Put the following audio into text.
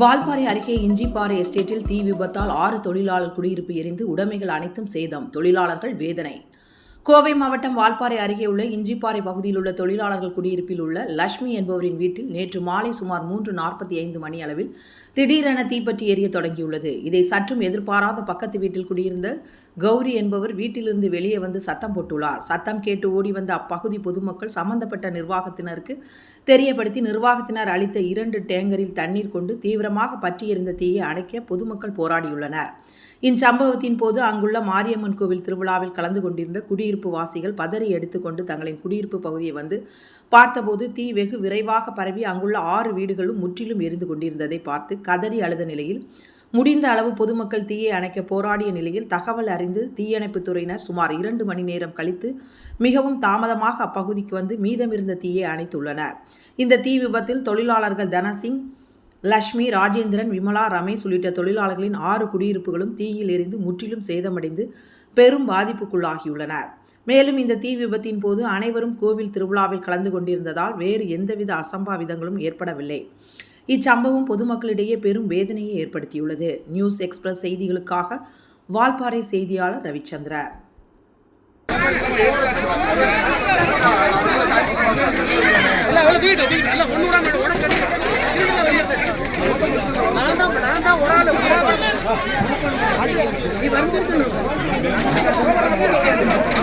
வால்பாறை அருகே இஞ்சிப்பாறை எஸ்டேட்டில் தீ விபத்தால் ஆறு தொழிலாளர் குடியிருப்பு எரிந்து உடைமைகள் அனைத்தும் சேதம். தொழிலாளர்கள் வேதனை. கோவை மாவட்டம் வால்பாறை அருகே உள்ள இஞ்சிப்பாறை பகுதியில் உள்ள தொழிலாளர்கள் குடியிருப்பில் உள்ள லட்சுமி என்பவரின் வீட்டில் நேற்று மாலை சுமார் மூன்று நாற்பத்தி ஐந்து மணி அளவில் திடீரென தீப்பற்றி எரிய தொடங்கியுள்ளது. இதை சற்றும் எதிர்பாராத பக்கத்து வீட்டில் குடியிருந்த கௌரி என்பவர் வீட்டிலிருந்து வெளியே வந்து சத்தம் போட்டுள்ளார். சத்தம் கேட்டு ஓடி வந்த அப்பகுதி பொதுமக்கள் சம்பந்தப்பட்ட நிர்வாகத்தினருக்கு தெரியப்படுத்தி நிர்வாகத்தினர் அளித்த இரண்டு டேங்கரில் தண்ணீர் கொண்டு தீவிரமாக பற்றியிருந்த தீயை அணைக்க பொதுமக்கள் போராடியுள்ளனர். இச்சம்பவத்தின் போது அங்குள்ள மாரியம்மன் கோவில் திருவிழாவில் கலந்து கொண்டிருந்த குடியிருப்பு வாசிகள் பதறி எடுத்துக்கொண்டு தங்களின் குடியிருப்பு பகுதியை வந்து பார்த்தபோது தீ வெகு விரைவாக பரவி அங்குள்ள ஆறு வீடுகளும் முற்றிலும் எரிந்து கொண்டிருந்ததை பார்த்து கதறி அழுத நிலையில் முடிந்த அளவு பொதுமக்கள் தீயை அணைக்க போராடிய நிலையில் தகவல் அறிந்து தீயணைப்புத் துறையினர் சுமார் இரண்டு மணி நேரம் கழித்து மிகவும் தாமதமாக அப்பகுதிக்கு வந்து மீதமிருந்த தீயை அணைத்துள்ளனர். இந்த தீ விபத்தில் தொழிலாளர்கள் தனசிங் லக்ஷ்மி ராஜேந்திரன் விமலா ரமேஷ் உள்ளிட்ட தொழிலாளர்களின் ஆறு குடியிருப்புகளும் தீயில் எரிந்து முற்றிலும் சேதமடைந்து பெரும் பாதிப்புக்குள்ளாகியுள்ளனர். மேலும் இந்த தீ விபத்தின் போது அனைவரும் கோவில் திருவிழாவில் கலந்து கொண்டிருந்ததால் வேறு எந்தவித அசம்பாவிதங்களும் ஏற்படவில்லை. இச்சம்பவம் பொதுமக்களிடையே பெரும் வேதனையை ஏற்படுத்தியுள்ளது. நியூஸ் எக்ஸ்பிரஸ் செய்திகளுக்காக வால்பாறை செய்தியாளர் ரவிச்சந்திரன் நீ வந்திருக்கணும்.